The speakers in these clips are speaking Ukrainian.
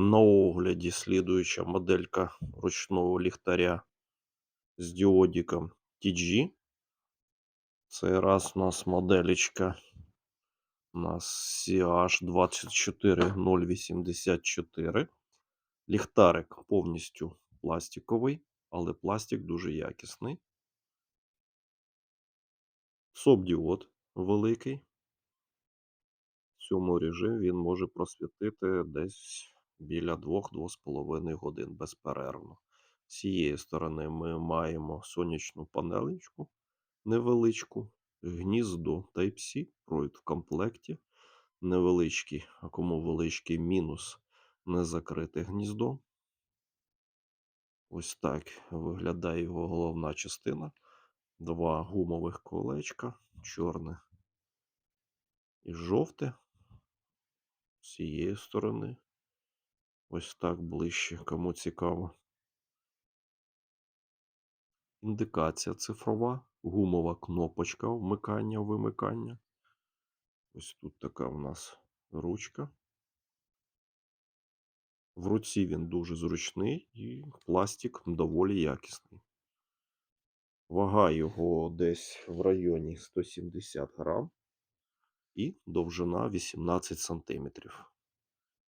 На огляді слідуюча моделька ручного ліхтаря з діодиком TG. Цей раз у нас моделечка у нас CH24084. Ліхтарик повністю пластиковий, але пластик дуже якісний. Соп-діод великий. В цьому режимі він може просвітити десь біля 2-2,5 годин безперервно. З цієї сторони ми маємо сонячну панелечку невеличку, гніздо Type-C, провід в комплекті. Невеличкий, а кому величкий мінус не закрите гніздо. Ось так виглядає його головна частина. Два гумових колечка, чорне і жовте. З цієї сторони. Ось так ближче, кому цікаво. Індикація цифрова, гумова кнопочка вмикання, вимикання. Ось тут така у нас ручка. В руці він дуже зручний і пластик доволі якісний. Вага його десь в районі 170 грам і довжина 18 сантиметрів.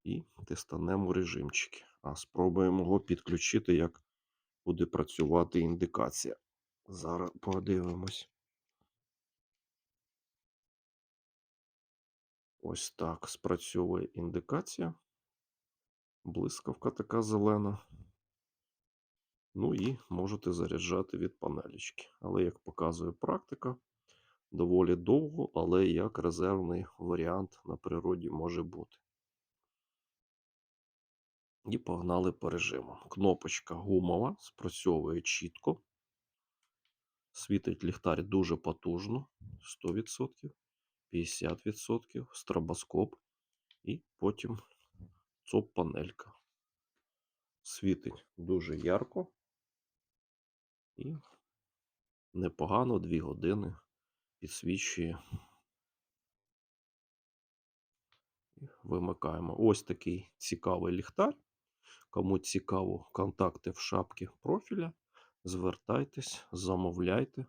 І тистанемо режимчики. А спробуємо його підключити, як буде працювати індикація. Зараз подивимось. Ось так спрацьовує індикація. Блискавка така зелена. Ну і можете заряджати від панелічки. Але, як показує практика, доволі довго, але як резервний варіант на природі може бути. І погнали по режиму. Кнопочка гумова, спрацьовує чітко. Світить ліхтар дуже потужно, 100%, 50%, стробоскоп і потім ЦОП-панелька. Світить дуже ярко і непогано 2 години підсвічує. Вимикаємо. Ось такий цікавий ліхтар. Кому цікаво, контакти в шапці профіля. Звертайтесь, замовляйте.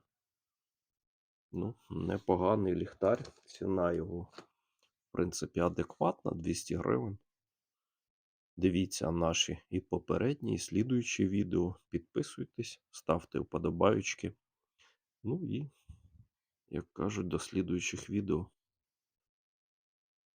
Ну, непоганий ліхтар. Ціна його, в принципі, адекватна 200 гривень. Дивіться наші і попередні, і слідуючі відео. Підписуйтесь, ставте вподобайки. Ну і, як кажуть, до слідуючих відео.